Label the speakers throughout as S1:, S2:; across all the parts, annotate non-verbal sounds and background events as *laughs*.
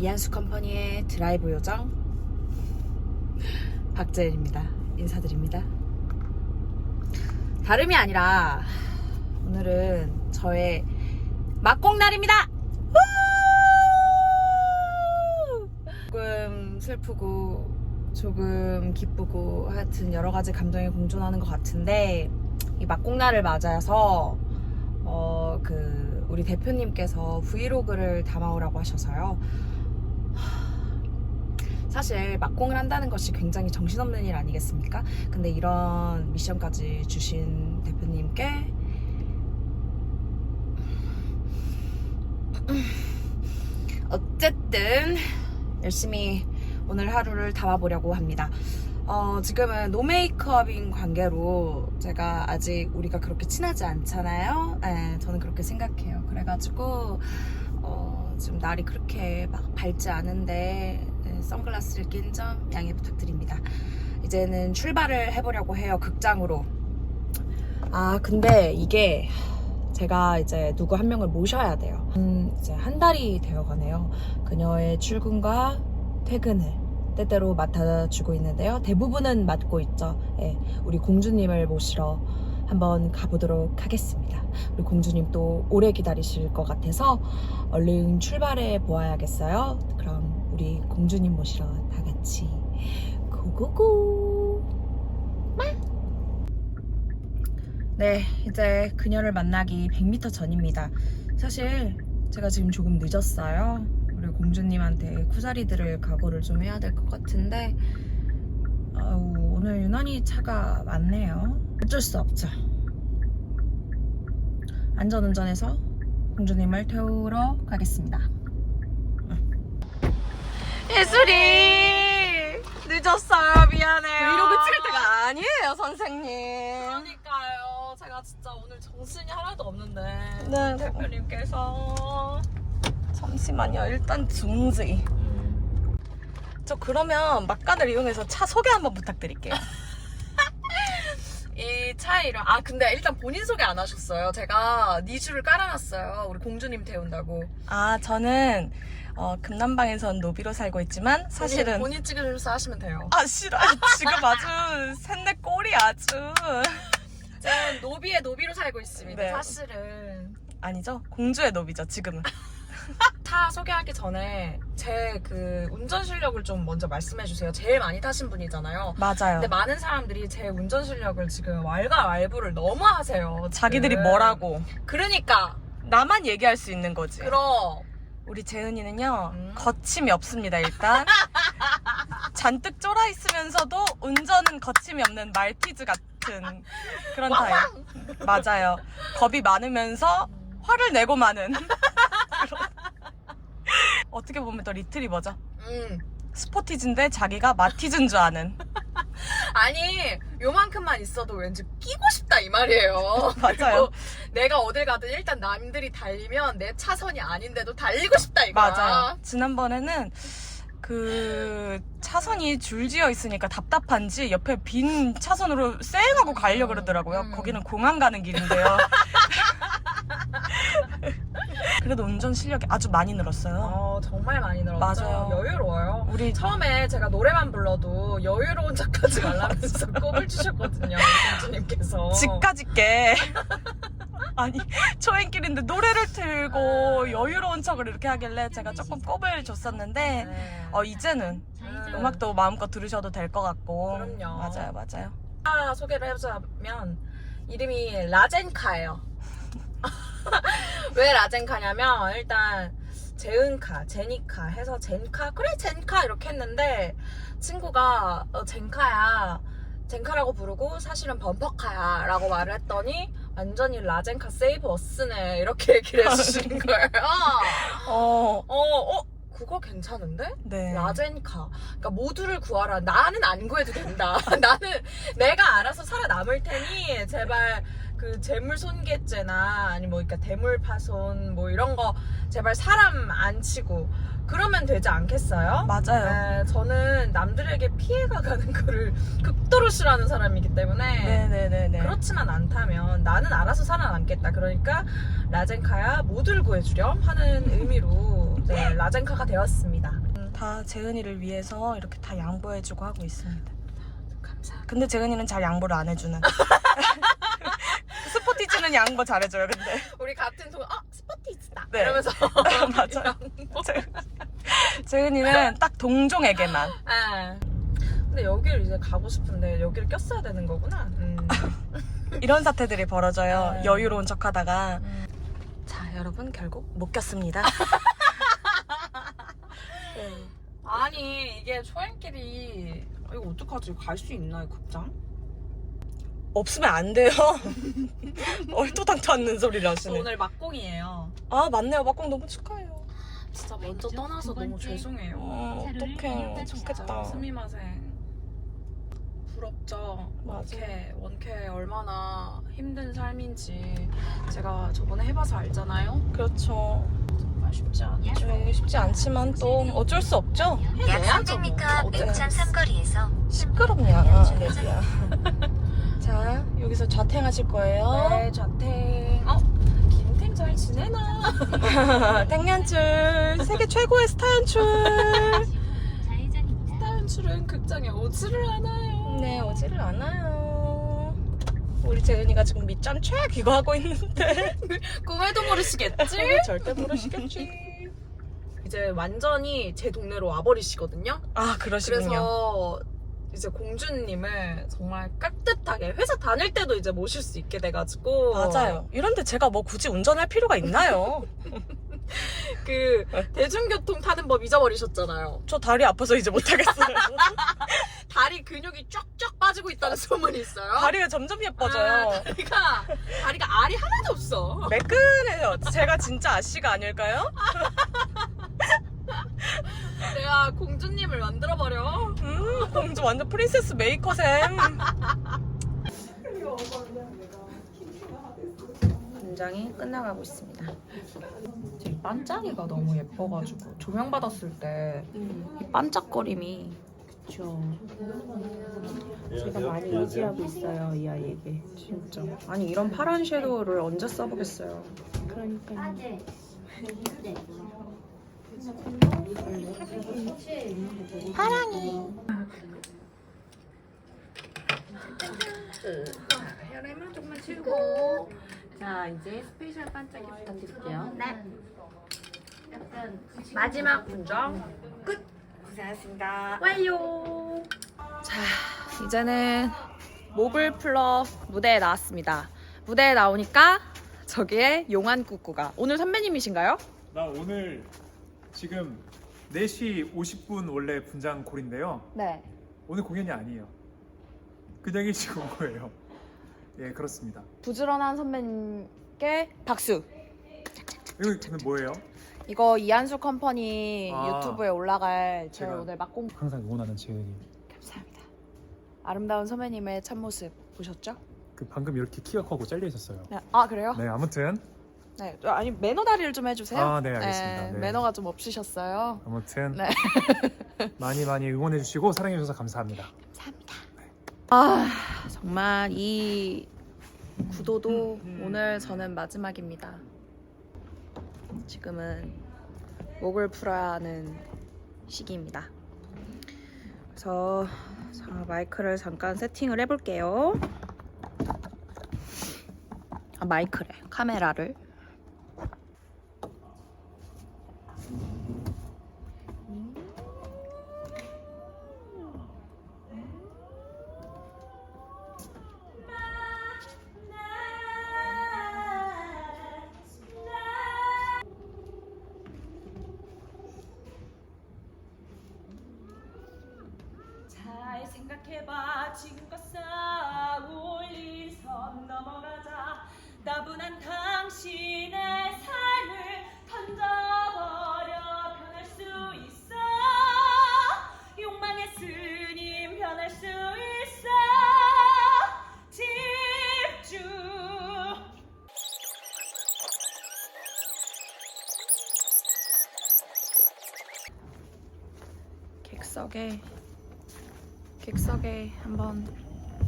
S1: 이한수 컴퍼니의 드라이브 요정 박재일입니다. 인사드립니다. 다름이 아니라 오늘은 저의 막공날입니다. 우! 조금 슬프고 조금 기쁘고 하여튼 여러 가지 감정이 공존하는 것 같은데 이 막공날을 맞아서 어 그 우리 대표님께서 브이로그를 담아오라고 하셔서요. 사실 막공을 한다는 것이 굉장히 정신없는 일 아니겠습니까? 근데 이런 미션까지 주신 대표님께 어쨌든 열심히 오늘 하루를 담아보려고 합니다. 어, 지금은 노 메이크업인 관계로 제가 아직 우리가 그렇게 친하지 않잖아요. 네, 저는 그렇게 생각해요. 그래가지고 어, 지금 날이 그렇게 막 밝지 않은데 네, 선글라스를 낀 점 양해 부탁드립니다. 이제는 출발을 해보려고 해요. 극장으로. 아 근데 이게 제가 이제 누구 한 명을 모셔야 돼요. 한, 이제 한 달이 되어 가네요. 그녀의 출근과 퇴근을 때때로 맡아주고 있는데요. 대부분은 맡고 있죠. 예, 우리 공주님을 모시러 한번 가보도록 하겠습니다. 우리 공주님 또 오래 기다리실 것 같아서 얼른 출발해 보아야겠어요. 그럼 우리 공주님 모시러 다 같이 고고고! 네, 이제 그녀를 만나기 100m 전입니다. 사실 제가 지금 조금 늦었어요. 우리 공주님한테 쿠사리 들을 각오를 좀 해야 될 것 같은데 아우, 오늘 유난히 차가 많네요. 어쩔 수 없죠. 안전운전해서 공주님을 태우러 가겠습니다. 예술이 늦었어요. 미안해요.
S2: 브이로그 찍을 때가 아니에요, 선생님.
S1: 그러니까요. 제가 진짜 오늘 정신이 하나도 없는데
S2: 네.
S1: 대표님께서
S2: 잠시만요. 일단 중지. 저 그러면 막간을 이용해서 차 소개 한번 부탁드릴게요. *laughs*
S1: 이 차의 이름 아 근데 일단 본인 소개 안 하셨어요. 제가 니주를 깔아놨어요. 우리 공주님 태운다고.
S2: 아, 저는 어, 금남방에선 노비로 살고 있지만 사실은
S1: 본인, 찍으셔서 하시면 돼요.
S2: 아 싫어요. 지금 아주 샌내 꼴이 아주
S1: 저는 노비의 노비로 살고 있습니다.
S2: 네.
S1: 사실은
S2: 아니죠? 공주의 노비죠. 지금은. *laughs*
S1: 차 소개하기 전에 제 그 운전 실력을 좀 먼저 말씀해 주세요. 제일 많이 타신 분이잖아요.
S2: 맞아요.
S1: 근데 많은 사람들이 제 운전 실력을 지금 왈가 왈부를 너무 하세요. 지금.
S2: 자기들이 뭐라고
S1: 그러니까
S2: 나만 얘기할 수 있는 거지.
S1: 그럼
S2: 우리 재은이는요
S1: 음.
S2: 거침이 없습니다 일단 *laughs* 잔뜩 쫄아 있으면서도 운전은 거침이 없는 말티즈 같은 그런 타입 맞아요 겁이 많으면서 화를 내고 마는. *laughs* 어떻게 보면 더 리트리버죠
S1: 음.
S2: 스포티즈인데 자기가 마티즈인 줄 아는
S1: 아니 요만큼만 있어도 왠지 끼고 싶다 이 말이에요. *laughs*
S2: 맞아요.
S1: 내가 어딜 가든 일단 남들이 달리면 내 차선이 아닌데도 달리고 싶다 이거야.
S2: 맞아요 지난번에는 그 차선이 줄지어 있으니까 답답한지 옆에 빈 차선으로 쌩하고 가려 고 그러더라고요.
S1: 음.
S2: 거기는 공항 가는 길인데요. *laughs* 그래도 운전 실력이 아주 많이 늘었어요.
S1: 어, 정말 많이 늘었죠.
S2: 맞아요.
S1: 여유로워요.
S2: 우리
S1: 처음에 제가 노래만 불러도 여유로운 척하지 말라면서 *laughs* 꼽을 주셨거든요. 공주님께서.
S2: 집까지 게 아니 초행길인데 노래를 틀고 여유로운 척을 이렇게 하길래 제가 조금 꼽을 줬었는데
S1: 네.
S2: 어 이제는
S1: 음.
S2: 음악도 마음껏 들으셔도 될 것 같고
S1: 그럼요.
S2: 맞아요 맞아요
S1: 차 소개를 해보자면 이름이 라젠카예요. *laughs* 왜 라젠카냐면 일단 제은카, 제니카 해서 젠카 그래 젠카 이렇게 했는데 친구가 어, 젠카야 젠카라고 부르고 사실은 범퍼카야 라고 말을 했더니 완전히 라젠카 세이브 어스네 이렇게 *laughs* 얘기를 해주신 *laughs* 거예요.
S2: 어,
S1: 어, 어, 그거 괜찮은데?
S2: 네.
S1: 라젠카. 그러니까 모두를 구하라. 나는 안 구해도 된다. *laughs* 나는 내가 알아서 살아남을 테니 제발 그 재물 손괴죄나 아니 뭐 그러니까 대물 파손 뭐 이런 거 제발 사람 안 치고 그러면 되지 않겠어요?
S2: 맞아요.
S1: 네, 저는 남들에게 피해가 가는 거를 극도로 싫어하는 사람이기 때문에
S2: 네네네네.
S1: 그렇지만 않다면 나는 알아서 살아남겠다. 그러니까 라젠카야 모두를 구해주렴 하는 *laughs* 의미로 네, 라젠카가 되었습니다.
S2: 음, 다 재은이를 위해서 이렇게 다 양보해주고 하고 있습니다.
S1: 감사합니다.
S2: 근데 재은이는 잘 양보를 안 해주는. *laughs* 스포티지는 양보 잘해줘요, 근데.
S1: 우리 같은 동, 아 스포티지다.
S2: 네.
S1: 이러면서 *laughs*
S2: 맞아요. *laughs* 재- 재은이는 딱 동종에게만. *laughs*
S1: 아. 근데 여기를 이제 가고 싶은데 여기를 꼈어야 되는 거구나. 음.
S2: 이런 사태들이 벌어져요.
S1: 네.
S2: 여유로운 척 하다가.
S1: 음.
S2: 자, 여러분 결국 못 꼈습니다. 네.
S1: 아니 이게 초행길이 아, 이거 어떡하지? 갈 수 있나요 극장?
S2: 없으면 안 돼요. *laughs* 얼토당토 않는 소리를
S1: 저
S2: 하시네.
S1: 오늘 막공이에요.
S2: 아, 맞네요. 막공 너무 축하해요.
S1: 진짜 먼저 떠나서 너무 죄송해요.
S2: 어, 어떡해. 좋겠다.
S1: 스미마생. 부럽죠.
S2: 맞아.
S1: 원캐 원캐 얼마나 힘든 삶인지 제가 저번에 해봐서 알잖아요.
S2: 그렇죠.
S1: 정말 쉽지 않죠.
S2: 네, 쉽지 않지만 또 어쩔 수 없죠.
S3: 약
S1: 해내야죠, 뭐.
S3: 300m
S1: 어때?
S3: 인천 삼거리에서
S2: 시끄럽냐, 레디야. 자, 여기서 좌탱하실 거예요.
S1: 네, 좌탱. 어, 김탱 잘 지내나? *laughs*
S2: 탱연출, 세계 최고의 스타 연출.
S3: 좌회전입니다.
S1: 다연출은 극장에 오지를 않아요.
S2: 네, 오지를 않아요. 우리 재은이가 지금 밑잔 최기거 하고 있는데. *laughs*
S1: 꿈에도 모르시겠지?
S2: 절대 모르시겠지.
S1: 이제 완전히 제 동네로 와버리시거든요.
S2: 아, 그러시군요.
S1: 그래서 이제 공주님을 정말 깍듯하게 회사 다닐 때도 이제 모실 수 있게 돼가지고
S2: 맞아요. 이런데 제가 뭐 굳이 운전할 필요가 있나요? *laughs*
S1: 그
S2: 네.
S1: 대중교통 타는 법 잊어버리셨잖아요.
S2: 저 다리 아파서 이제 못하겠어요. *laughs*
S1: 다리 근육이 쫙쫙 빠지고 있다는 소문이 있어요.
S2: 다리가 점점
S1: 아,
S2: 예뻐져요.
S1: 다리가 다리가 알이 하나도 없어.
S2: 매끈해요. 제가 진짜 아씨가 아닐까요? *laughs* *laughs*
S1: 내가 공주님을 만들어 버려.
S2: 음, 공주 완전 프린세스 메이커셈.
S1: 분장이 끝나가고 있습니다. 제 반짝이가 너무 예뻐가지고 조명 받았을 때 이 반짝거림이 그쵸. 제가 많이 의지하고 있어요 이 아이에게 진짜. 아니 이런 파란 섀도우를 언제 써보겠어요. 그러니까요.
S4: 혈액만 조금만 치우고 자 이제 스페셜 반짝이 부탁드릴게요. 네. 마지막 분장 끝. 고생하셨습니다. 완료.
S1: 자, 이제는 목을 풀러 무대에 나왔습니다. 무대에 나오니까 저기에 용한 꾸꾸가. 오늘 선배님이신가요?
S5: 나 오늘 지금 4시 50분 원래 분장 골인데요.
S1: 네.
S5: 오늘 공연이 아니에요. 그냥 일찍 온 거예요. 예, 그렇습니다.
S1: 부지런한 선배님께 박수.
S5: 이거 오늘 뭐예요?
S1: 이거 이한수 컴퍼니
S5: 아,
S1: 유튜브에 올라갈 제
S5: 제가-
S1: 오늘 막공
S5: 항상 응원하는 재은이.
S1: 감사합니다. 아름다운 선배님의 참모습 보셨죠?
S5: 그 방금 이렇게 키가 커고 잘려 있었어요.
S1: 네. 아 그래요?
S5: 네, 아무튼
S1: 네. 아니 매너 다리를 좀 해주세요.
S5: 아, 네, 알겠습니다. 네.
S1: 매너가 좀 없으셨어요.
S5: 아무튼
S1: 네. *laughs*
S5: 많이 많이 응원해 주시고 사랑해 주셔서 감사합니다.
S1: 감사합니다. 아 정말 이 구도도 오늘 저는 마지막입니다. 지금은 목을 풀어야 하는 시기입니다. 그래서 자, 마이크를 잠깐 세팅을 해볼게요. 아 마이크래 카메라를. 객석에 객석에 한번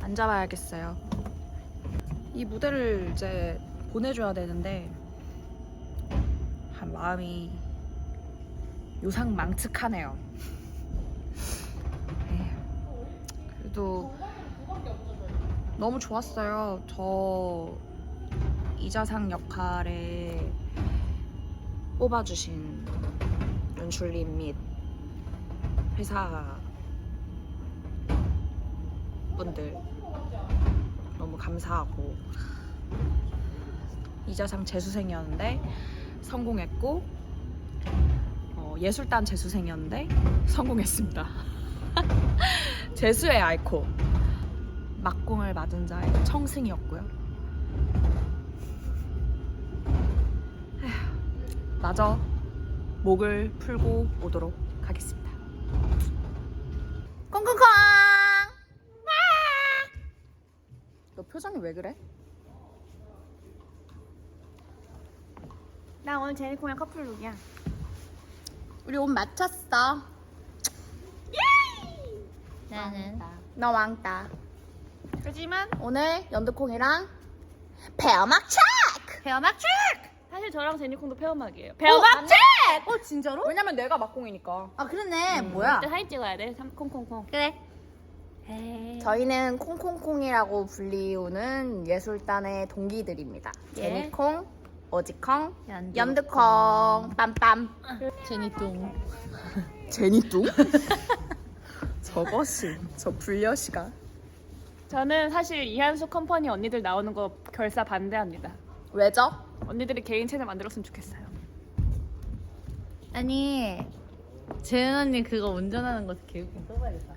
S1: 앉아봐야겠어요. 이 무대를 이제 보내줘야 되는데 한 마음이 요상망측하네요. 에휴, *laughs* 그래도 너무 좋았어요. 저 이자상 역할에 뽑아주신 연출님 및 회사 분들 너무 감사하고 이자상 재수생이었는데 성공했고 어, 예술단 재수생이었는데 성공했습니다. *laughs* 재수의 아이콘 막공을 맞은 자의 청승이었고요. 에휴, 마저 목을 풀고 오도록 하겠습니다. 콩콩콩! 너 표정이 왜 그래?
S3: 나 오늘 제니콩이랑 커플룩이야.
S1: 우리 옷 맞췄어.
S3: 나는
S1: 너 왕따.
S3: 하지만
S1: 오늘 연두콩이랑 배어막 체크!
S3: 배어막 체크! 사실 저랑 제니콩도 배어막이에요. 배어막 체크!
S1: 어 진짜로? 왜냐면 내가 막공이니까.
S6: 아 그러네 뭐야
S3: 그때 사진 찍어야 돼. 삼- 콩콩콩.
S6: 그래
S1: 저희는 콩콩콩이라고 불리우는 예술단의 동기들입니다.
S3: 예.
S1: 제니콩, 오지콩,
S6: 연두콩.
S1: 염두콩, 빰빰.
S6: 제니뚱 *laughs*
S1: 제니뚱? *laughs* 저것이 저 불려시가
S3: 저는 사실 이한수 컴퍼니 언니들 나오는 거 결사 반대합니다.
S1: 왜죠?
S3: 언니들이 개인 채널 만들었으면 좋겠어요.
S6: 아니 재은 언니 그거 운전하는 거 개웃긴 써봐야겠다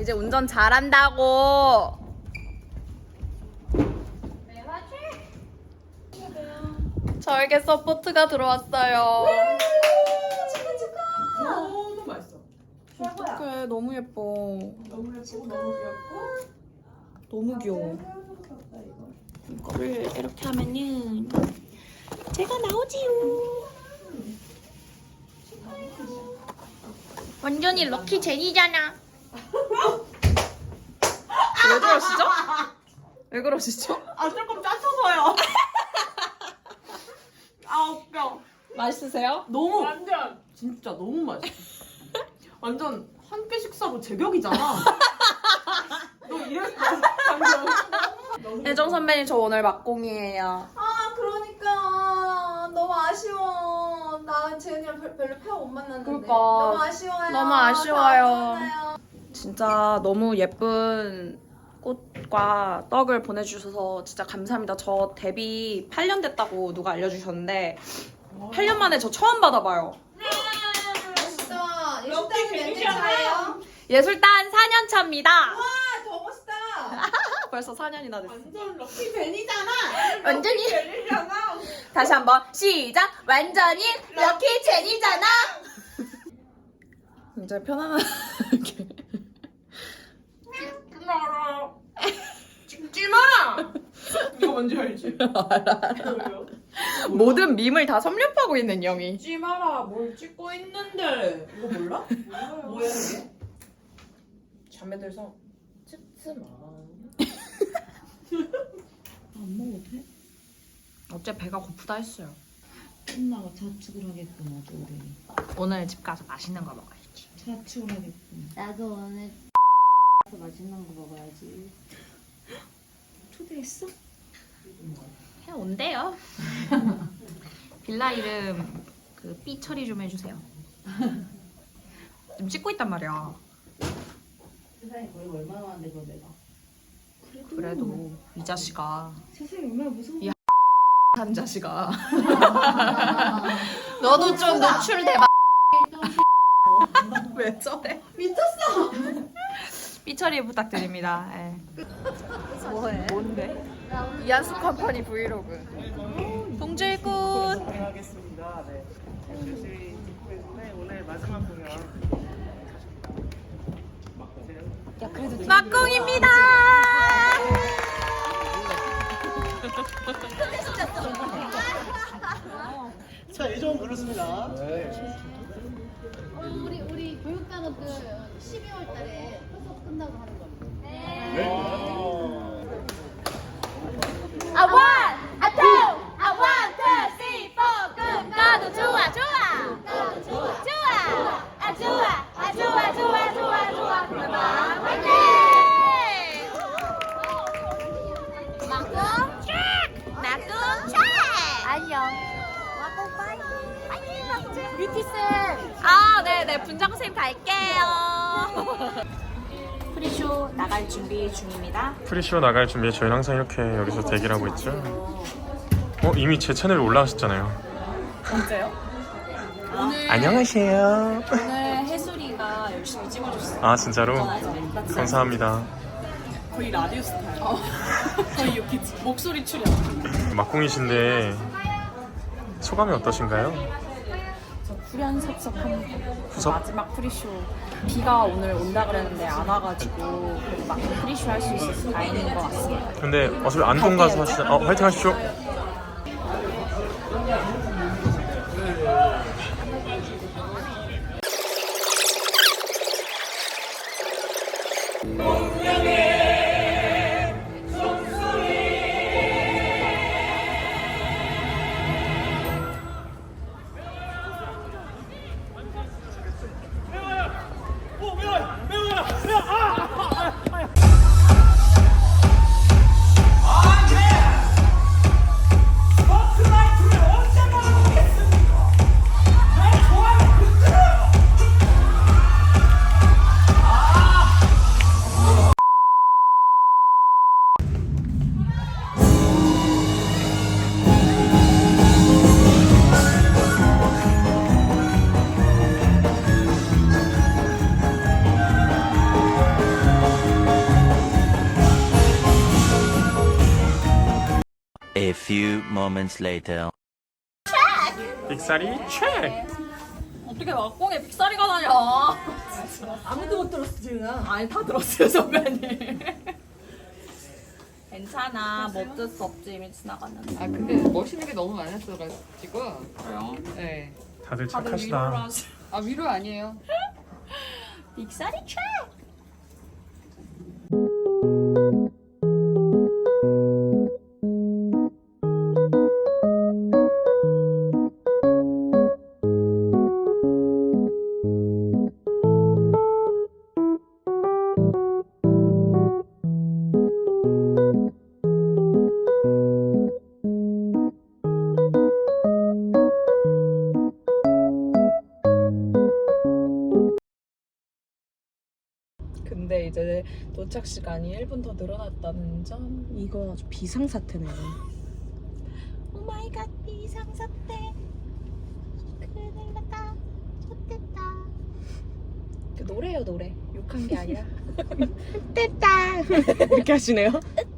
S1: 이제 운전 잘한다고. 저에게 서포트가 들어왔어요.
S2: 너무 맛있어.
S1: 어떡해 너무 예뻐.
S2: 너무 예쁘고 너무 귀엽고.
S1: 너무 귀여워. 이거를 이렇게 하면은 제가 나오지요.
S6: 완전히 럭키 제니잖아
S1: 왜 그러시죠? 왜 그러시죠?
S2: 아 조금 짜쳐서요. 아 웃겨.
S1: 맛있으세요?
S2: 너무 완전 진짜 너무 맛있어. 완전 한 끼 식사로 제격이잖아. 너 이랬어 방금.
S1: 혜정 선배님 저 오늘 막공이에요.
S6: 나 재은이랑 별- 별로 폐업 못 만났는데
S1: 그러니까.
S6: 너무 아쉬워요
S1: 너무 아쉬워요.
S6: 다음에 만나요.
S1: 진짜 너무 예쁜 꽃과 떡을 보내주셔서 진짜 감사합니다. 저 데뷔 8년 됐다고 누가 알려주셨는데 8년 만에 저 처음 받아봐요.
S6: 멋있다 예술단이 몇년 차예요?
S1: 예술단 4년 차입니다. 벌써 4년이나 됐어.
S2: 완전 럭키 벤이잖아.
S1: 완전히
S2: 벤이잖아. *laughs*
S1: 다시 한번 시작. 완전히 럭키 제니잖아. *laughs* 이제 편안하게
S2: 알아. 찍지 마. 이거 뭔지 알지? *laughs* 알아.
S1: 모든 밈을 다 섭렵하고 있는 영희.
S2: 찍지 마라. 뭘 찍고 있는데. 이거 몰라? 뭐야 이게? 자매들서 찍지 마.
S1: 어째 배가 고프다 했어요.
S7: 엄마가 자축을 하겠구나 우리
S1: 오늘 집 가서 맛있는 거 먹어야지.
S7: 자축을 하겠구나
S6: 나도 오늘
S7: 맛있는 거 먹어야지
S6: 초대했어?
S1: 해 온대요. *laughs* 빌라 이름 그 삐 처리 좀 해주세요. 지금 찍고 있단 말이야.
S7: 세상에 거의 얼마나 많은데 그걸 내가
S1: 그래도 이 자식아
S7: 세상에 얼마나 무서워 *laughs*
S1: 한 자식아. *laughs* 너도 좀 노출돼 봐. 왜 저래? 미쳤어. 삐 처리 부탁드립니다. 예. 뭐해? 뭔데? 이한수 컴퍼니 브이로그. 동질꾼.
S8: 하겠습니다. 네. 열심히 네, 오늘 마지막 공연.
S1: 막공입니다. *laughs*
S8: 자, 예전 그렇습니다.
S6: 우리 우리 교육단은 그 12월 달에 수업 끝나고 하는 겁니다
S3: 아 원,
S1: 네네. 분장쌤 갈게요. *laughs* 프리쇼 나갈 준비 중입니다.
S9: 프리쇼 나갈 준비에 저희는 항상 이렇게 여기서 대기를 하고 있죠. 어 이미 제 채널에 올라가셨잖아요.
S3: 언제요? *laughs*
S9: 안녕하세요.
S1: 오늘 해수리가 열심히 찍어줬어요.
S9: 아 진짜로 감사합니다.
S3: 거의 라디오 스타일. *laughs* 거의 이렇게 목소리 출연.
S9: 막공이신데 소감이 어떠신가요?
S1: 후련섭섭합니다.
S9: 후섭?
S1: 마지막 프리쇼 비가 오늘 온다 그랬는데 안 와가지고 그래도 막 프리쇼 할 수 있어서 다행인 것 같습니다.
S9: 근데 어차피 안동 가서 하시잖아. 어 화이팅 하십시오.
S10: Moments later.
S9: 빅사리 체크.
S1: 어떻게 막공에 빅사리가 다녀?
S7: 아무도 못 들었어 지금.
S1: 아니 다 들었어요 선배님. *laughs* 괜찮아 뭐 어쩔 수 없지 이미 지나갔는데.
S11: 아 근데 멋있는 게 너무 많았어가지고
S1: 그래요?
S11: 네.
S9: 다들
S1: 다들 위로를
S9: 착하시다.
S1: 하시.
S11: 아 위로 아니에요
S1: 빅사리 책.
S2: 근 이제 도착 시간이 1분 더 늘어났다는 점 이거 아주 비상사태네요.
S1: 오 마이 갓 비상사태. 큰일 났다. 좋됐다.
S2: 그 노래요 노래 욕한 게 아니라 *laughs* 됐다 이렇게 하시네요. *laughs*